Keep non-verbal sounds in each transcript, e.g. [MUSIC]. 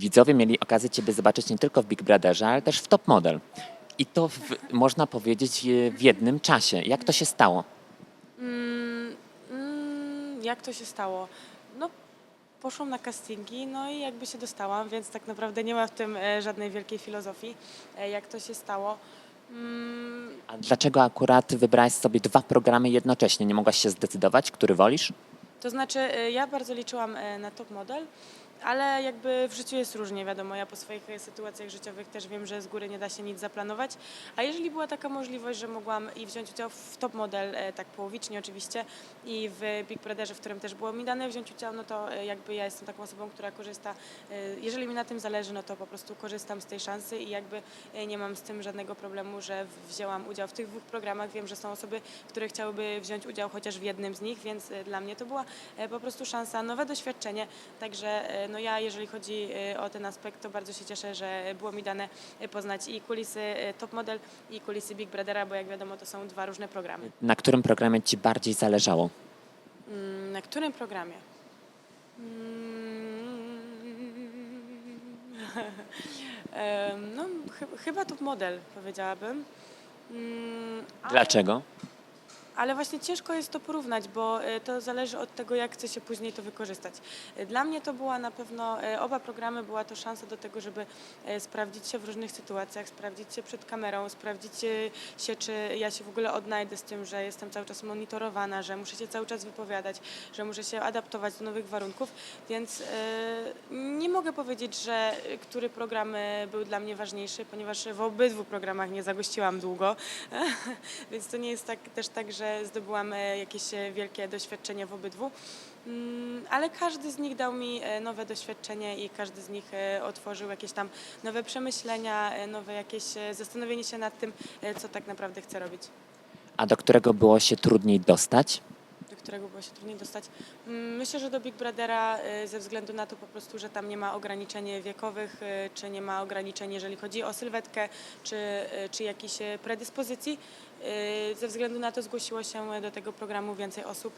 widzowie mieli okazję Ciebie zobaczyć nie tylko w Big Brotherze, ale też w Top Model. I to w, można powiedzieć e, w jednym czasie. Jak to się stało? Mm, mm, jak to się stało? No, poszłam na castingi, no i jakby się dostałam, więc tak naprawdę nie ma w tym e, żadnej wielkiej filozofii, e, jak to się stało. Mm, A dlaczego akurat wybrałaś sobie dwa programy jednocześnie? Nie mogłaś się zdecydować, który wolisz? To znaczy, ja bardzo liczyłam na top model, ale jakby w życiu jest różnie, wiadomo. Ja po swoich sytuacjach życiowych też wiem, że z góry nie da się nic zaplanować. A jeżeli była taka możliwość, że mogłam i wziąć udział w top model, e, tak połowicznie oczywiście, i w Big Brotherze, w którym też było mi dane wziąć udział, no to e, jakby ja jestem taką osobą, która korzysta, e, jeżeli mi na tym zależy, no to po prostu korzystam z tej szansy i jakby nie mam z tym żadnego problemu, że wzięłam udział w tych dwóch programach. Wiem, że są osoby, które chciałyby wziąć udział chociaż w jednym z nich, więc dla mnie to była po prostu szansa, nowe doświadczenie. Także no ja, jeżeli chodzi e, o ten aspekt, to bardzo się cieszę, że było mi dane e, poznać i kulisy e, Top Model, i kulisy Big Brothera, bo jak wiadomo, to są dwa różne programy. Na którym programie Ci bardziej zależało? Mm, Na którym programie? Mm, [LAUGHS] No, chy- chyba Top Model, powiedziałabym. Mm, ale- Dlaczego? Ale właśnie ciężko jest to porównać, bo e, to zależy od tego, jak chce się później to wykorzystać. E, Dla mnie to była na pewno, e, oba programy była to szansa do tego, żeby sprawdzić się w różnych sytuacjach, sprawdzić się przed kamerą, sprawdzić się, czy ja się w ogóle odnajdę z tym, że jestem cały czas monitorowana, że muszę się cały czas wypowiadać, że muszę się adaptować do nowych warunków, więc nie mogę powiedzieć, że który program był dla mnie ważniejszy, ponieważ w obydwu programach nie zagościłam długo, [LAUGHS] więc to nie jest tak, też tak, że zdobyłam e, jakieś e, wielkie doświadczenie w obydwu. Mm, Ale każdy z nich dał mi e, nowe doświadczenie i każdy z nich otworzył jakieś tam nowe przemyślenia, nowe jakieś zastanowienie się nad tym, co tak naprawdę chcę robić. A do którego było się trudniej dostać? Którego było się trudniej dostać. Mm, Myślę, że do Big Brothera y, ze względu na to po prostu, że tam nie ma ograniczeń wiekowych, y, czy nie ma ograniczeń, jeżeli chodzi o sylwetkę, czy, y, czy jakieś y, predyspozycji. Ze względu na to zgłosiło się do tego programu więcej osób.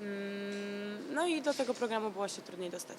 Mm, No i do tego programu było się trudniej dostać.